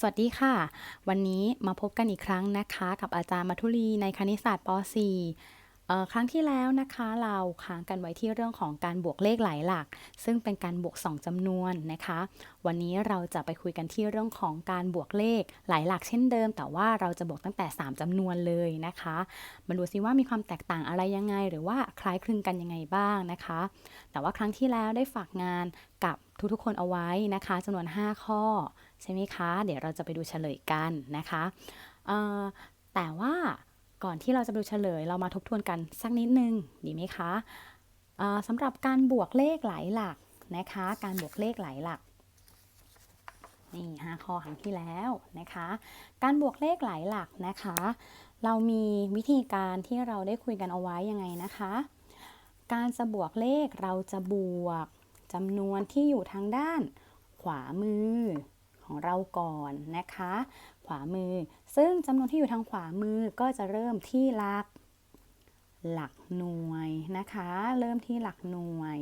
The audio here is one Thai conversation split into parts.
สวัสดีค่ะ วันนี้มาพบกันอีกครั้งนะคะ กับอาจารย์มัทุลีในคณิตศาสตร์ป .4 ครั้งที่แล้วนะคะ เราค้างกันไว้ที่เรื่องของการบวกเลขหลายหลัก ซึ่งเป็นการบวก 2จำนวนนะคะ วันนี้เราจะไปคุยกันที่เรื่องของการบวกเลขหลายหลักเช่นเดิม แต่ว่าเราจะบวกตั้งแต่ 3จำนวนเลยนะคะ มาดูซิว่ามีความแตกต่างอะไรยังไง หรือว่าคล้ายคลึงกันยังไงบ้างนะคะ แต่ว่าครั้งที่แล้วได้ฝากงานกับทุกๆคนเอาไว้นะคะจำนวน 5 ข้อ ใช่ไหมคะ เดี๋ยวเราจะไปดูเฉลยกันนะคะแต่ว่าก่อนที่เราจะไปดูเฉลย เรามาทบทวนกันสักนิดนึงดีไหมคะสำหรับการบวกเลขหลายหลักนะคะ การบวกเลขหลายหลักนี่ห้าข้อครั้งที่แล้วนะคะ การบวกเลขหลายหลักนะคะ เรามีวิธีการที่เราได้คุยกันเอาไว้ยังไงนะคะ การจะบวกเลขเราจะบวกจำนวนที่อยู่ทางด้านขวามือ ของเราก่อนนะคะ ขวามือ ซึ่งจำนวนที่อยู่ทางขวามือก็จะเริ่มที่หลัก หลักหน่วยนะคะ เริ่มที่หลักหน่วย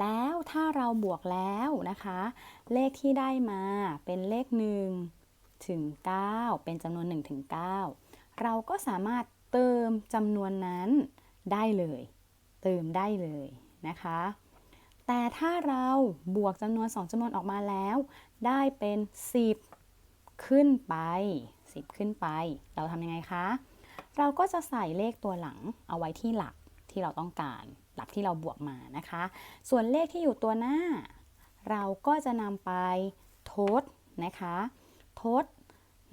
แล้วถ้าเราบวกแล้วนะคะ เลขที่ได้มาเป็นเลข1ถึง9เป็นจำนวน1ถึง9เราก็สามารถเติมจำนวนนั้นได้เลย เติมได้เลยนะคะแต่ถ้าเราบวกจำนวน 2จำนวนออกมาแล้ว ได้เป็น 10 ขึ้นไป 10 ขึ้นไป เราทำยังไงคะ เราก็จะใส่เลขตัวหลังเอาไว้ที่หลักที่เราต้องการ หลักที่เราบวกมานะคะ ส่วนเลขที่อยู่ตัวหน้า เราก็จะนำไปทดนะคะ ทด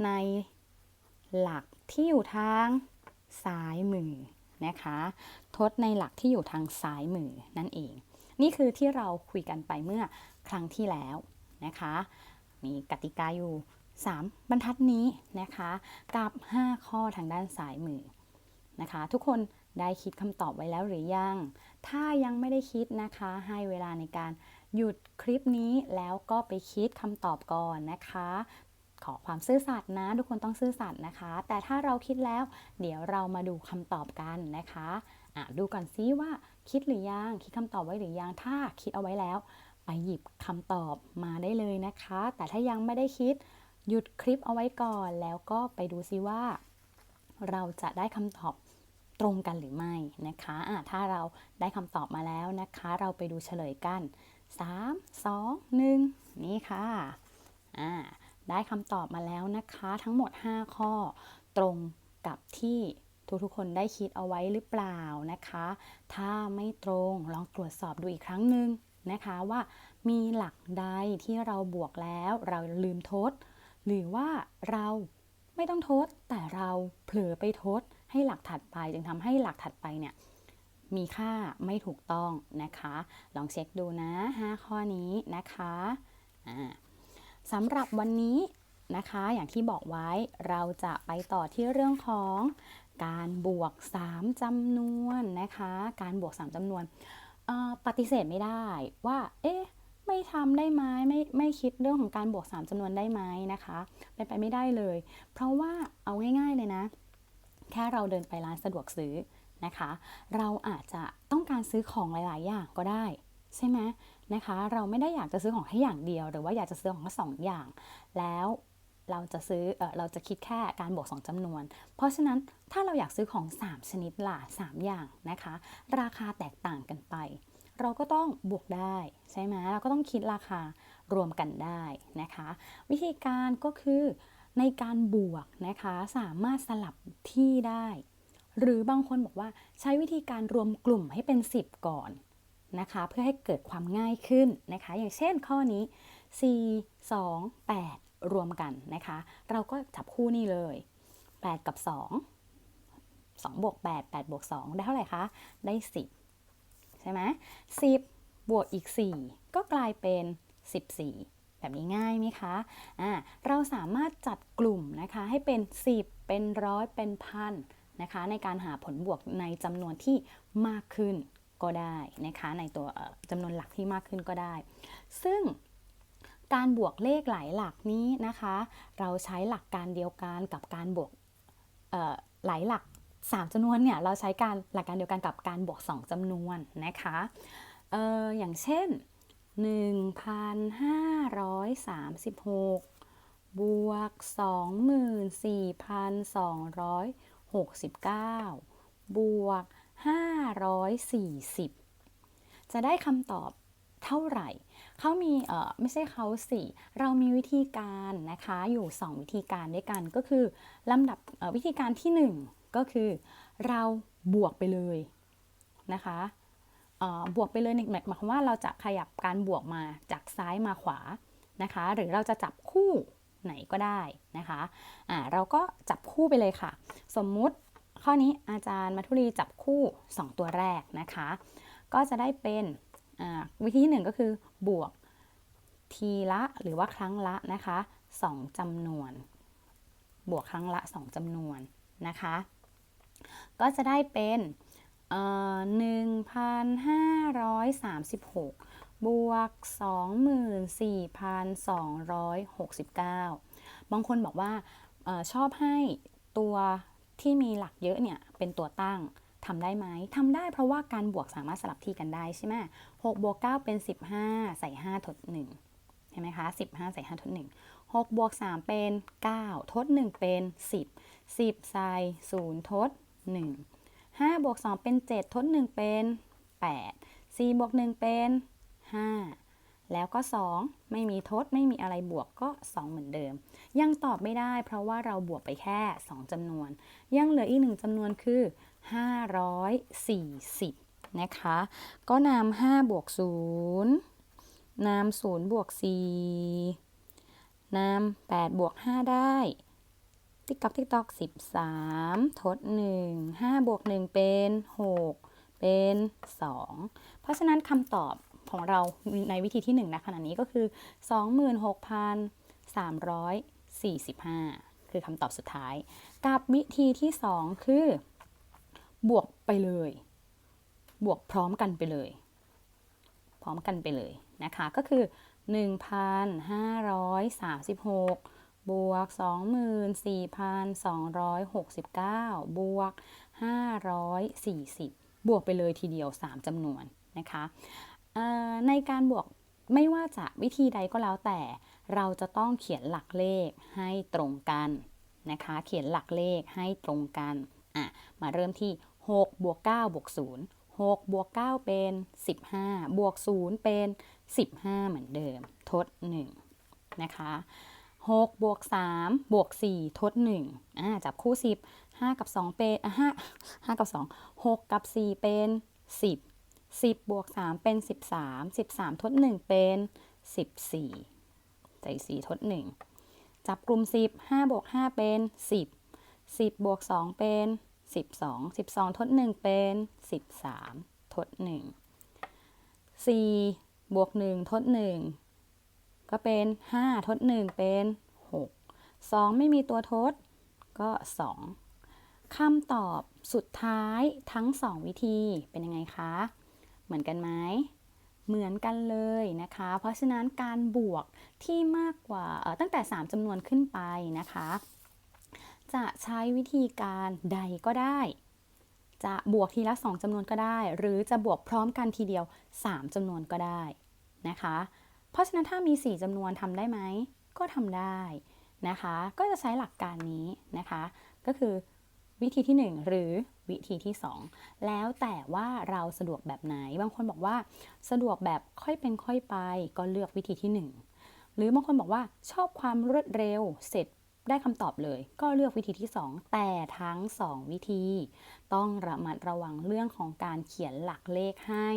ในหลักที่อยู่ทางซ้ายมือนะคะ ทดในหลักที่อยู่ทางซ้ายมือนั่นเอง นี่คือที่เราคุยกันไปเมื่อครั้งที่แล้ว นะคะ มีกติกาอยู่ 3 บรรทัดนี้นะคะ กับ 5 ข้อทางด้านซ้ายมือนะคะ ทุกคนได้คิดคำตอบไว้แล้วหรือยัง ถ้ายังไม่ได้คิดนะคะ ให้เวลาในการหยุดคลิปนี้แล้วก็ไปคิดคำตอบก่อนนะคะ ขอความซื่อสัตย์นะ ทุกคนต้องซื่อสัตย์นะคะ แต่ถ้าเราคิดแล้ว เดี๋ยวเรามาดูคำตอบกันนะคะะดูก่อนซิว่าคิดหรือยัง คิดคำตอบไว้หรือยัง ถ้าคิดเอาไว้แล้ว ไปหยิบคำตอบมาได้เลยนะคะ แต่ถ้ายังไม่ได้คิดหยุดคลิปเอาไว้ก่อน แล้วก็ไปดูซิว่า เราจะได้คำตอบตรงกันหรือไม่นะคะะถ้าเราได้คำตอบมาแล้วนะคะ เราไปดูเฉลยกัน 3 2 1 นี่ค่ะอ่าได้คำตอบมาแล้วนะคะ ทั้งหมด 5 ข้อตรงกับที่ทุกๆคนได้คิดเอาไว้หรือเปล่านะคะ ถ้าไม่ตรงลองตรวจสอบดูอีกครั้งหนึ่ง นะคะว่ามีหลักใดที่เราบวกแล้วเราลืมทด หรือว่าเราไม่ต้องทด แต่เราเผลอไปทดให้หลักถัดไป จึงทำให้หลักถัดไปเนี่ยมีค่าไม่ถูกต้องนะคะ ลองเช็คดูนะ 5 ข้อนี้นะคะสำหรับวันนี้นะคะ อย่างที่บอกไว้เราจะไปต่อที่เรื่องของการบวก 3จำนวนนะคะ การบวก 3จำนวน ปฏิเสธไม่ได้ว่า เอ๊ะไม่ทำได้ไหมไม่ไม่คิดเรื่องของการบวก 3จำนวนได้ไหมนะคะเป็นไปไม่ได้เลย เพราะว่าเอาง่าย ๆเลยนะ แค่เราเดินไปร้านสะดวกซื้อนะคะ เราอาจจะต้องการซื้อของหลาย ๆ อย่างก็ได้ใช่ไหมนะคะ เราไม่ได้อยากจะซื้อของแค่อย่างเดียว หรือว่าอยากจะซื้อของแค่สองอย่าง แล้ว เราจะซื้อเออเราจะคิดแค่การบวก 2จำนวน เพราะฉะนั้นถ้าเราอยากซื้อของ 3 ชนิดล่ะ 3 อย่างนะคะ ราคาแตกต่างกันไป เราก็ต้องบวกได้ใช่ไหมเราก็ต้องคิดราคารวมกันได้นะคะ วิธีการก็คือในการบวกนะคะสามารถสลับที่ได้ หรือบางคนบอกว่าใช้วิธีการรวมกลุ่มให้เป็น 10 ก่อนนะคะเพื่อให้เกิดความง่ายขึ้นนะคะ อย่างเช่นข้อนี้ 4 2 8 รวมกันนะคะ เราก็จับคู่นี่เลย 8 กับ 2 2บวก8 8บวก2 ได้เท่าไหร่คะ ได้ 10 ใช่ไหม10 บวกอีก 4 ก็กลายเป็น 14 แบบนี้ง่ายไหมคะอ่าเราสามารถจัดกลุ่มนะคะให้เป็น 10 เป็นร้อยเป็นพันนะคะในการหาผลบวกในจำนวนที่มากขึ้นก็ได้นะคะในตัวจำนวนหลักที่มากขึ้นก็ได้ ซึ่ง การบวกเลขหลายหลักนี้นะคะ เราใช้หลักการเดียวกันกับการบวกหลายหลัก 3จำนวนเนี่ยเราใช้การหลักการเดียวกันกับการบวก 2จำนวนนะคะอออย่างเช่น 1,536บบวก 24,269 บวก 540 จะได้คำตอบ เท่าไหร่ เขามีเอ่อไม่ใช่เขาสิเรามีวิธีการนะคะอยู่ 2 วิธีการด้วยกันก็คือลำดับวิธีการที่ 1 ก็คือ เราบวกไปเลยนะคะบวกไปเลยหมายความว่าเราจะขยับการบวกมาจากซ้ายมาขวานะคะ หรือเราจะจับคู่ไหนก็ได้นะคะอ่าเราก็จับคู่ไปเลยค่ะ สมมุติข้อนี้อาจารย์มัทุรีจับคู่ 2 ตัวแรกนะคะ ก็จะได้เป็น วิธีที่หนึ่งก็คือบวกทีละหรือว่าครั้งละนะคะ2จำนวน บวกครั้งละ 2จำนวนนะคะ ก็จะได้เป็นเอ่อ1,536บวก24,269บางคนบอกว่าออชอบให้ตัวที่มีหลักเยอะเนี่ยเป็นตัวตั้ง ทำได้ไหมทำได้เพราะว่าการบวกสามารถสลับที่กันได้ใช่ไหม6บวก9เป็น15ใส่5ทด1ใช่ไหมคะ15ใส่5ทด1 6บวก3เป็น9ทด1เป็น10 10ใส่0ทด1 5บวก2เป็น7ทด1เป็น8 4บวก1เป็น5แล้วก็ 2 ไม่มีทดไม่มีอะไรบวกก็ 2 เหมือนเดิม ยังตอบไม่ได้เพราะว่าเราบวกไปแค่ 2จำนวน ยังเหลืออีกหนึ่งจำนวนคือ 540 นะคะ ก็นำ5บวก0นำ0บวก4นำ8บวก5 ได้ ติ๊กตอกติ๊กตอก13 ทด 1 5บวก1 เป็น 6 เป็น 2 เพราะฉะนั้นคำตอบของเราในวิธีที่1นะขณะนี้ก็คือ 26,345 คือคำตอบสุดท้าย กับวิธีที่ 2 คือ บวกไปเลย บวกพร้อมกันไปเลย พร้อมกันไปเลยนะคะ ก็คือ 1,536บวก 24,269 บวก 540 บวกไปเลยทีเดียว 3จำนวนนะคะในการบวกไม่ว่าจะวิธีใดก็แล้วแต่ เราจะต้องเขียนหลักเลขให้ตรงกันนะคะ เขียนหลักเลขให้ตรงกัน อะมาเริ่มที่6บวก9บวก0 6บวก9เป็น 15 บวก 0 เป็น 15 เหมือนเดิม ทด 1 นะคะ6บวก3บวก4ทด1อ่าจับคู่ 10 5 กับ 2 เป็นอะ5 5 กับ 2 6 กับ 4 เป็น 10 10บวก3เป็น 13 13 ทด 1 เป็น 14ใส่4ทด 1 จับกลุ่ม 10 5บวก5เป็น 10 10บวก2เป็น 12 12 ทด 1 เป็น 13 ทด 1 4 บวก 1 ทด 1 ก็เป็น 5 ทด 1 เป็น 6 2 ไม่มีตัวทด ก็ 2คำตอบสุดท้ายทั้ง 2 วิธีเป็นยังไงคะ เหมือนกันไหม เหมือนกันเลยนะคะ เพราะฉะนั้นการบวกที่มากกว่าตั้งแต่ 3จำนวนขึ้นไปนะคะ จะใช้วิธีการใดก็ได้ จะบวกทีละ 2จำนวนก็ได้ หรือจะบวกพร้อมกันทีเดียว 3จำนวนก็ได้นะคะ เพราะฉะนั้นถ้ามี 4จำนวนทำได้ไหม ก็ทำได้นะคะ ก็จะใช้หลักการนี้นะคะ ก็คือวิธีที่ 1 หรือวิธีที่ 2 แล้วแต่ว่าเราสะดวกแบบไหน บางคนบอกว่าสะดวกแบบค่อยเป็นค่อยไป ก็เลือกวิธีที่ 1 หรือบางคนบอกว่าชอบความรวดเร็ว เสร็จ ได้คำตอบเลย ก็เลือกวิธีที่ 2 แต่ทั้ง 2 วิธี ต้องระมัดระวังเรื่องของการเขียนหลักเลขให้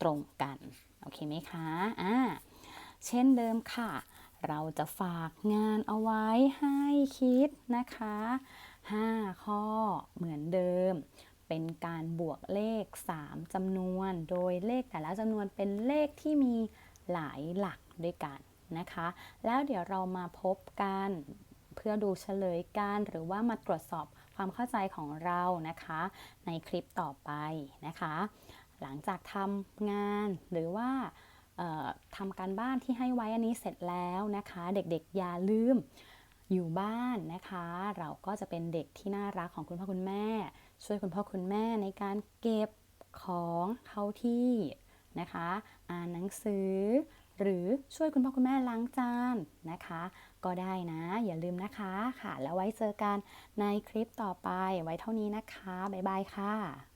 ตรงกัน โอเคไหมคะอ่าเช่นเดิมค่ะ เราจะฝากงานเอาไว้ให้คิดนะคะ 5 ข้อเหมือนเดิม เป็นการบวกเลข 3จำนวน โดยเลขแต่ละจำนวนเป็นเลขที่มีหลายหลักด้วยกันนะคะ แล้วเดี๋ยวเรามาพบกัน เพื่อดูเฉลยกันหรือว่ามาตรวจสอบความเข้าใจของเรานะคะ ในคลิปต่อไปนะคะ หลังจากทำงานหรือว่าทำการบ้านที่ให้ไว้อันนี้เสร็จแล้วนะคะ เด็กๆอย่าลืมอยู่บ้านนะคะ เราก็จะเป็นเด็กที่น่ารักของคุณพ่อคุณแม่ ช่วยคุณพ่อคุณแม่ในการเก็บของเข้าที่นะคะ อ่านหนังสือ หรือช่วยคุณพ่อคุณแม่ล้างจานนะคะ ก็ได้นะ อย่าลืมนะคะค่ะ แล้วไว้เจอกันในคลิปต่อไปไว้เท่านี้นะคะ บ๊ายบายค่ะ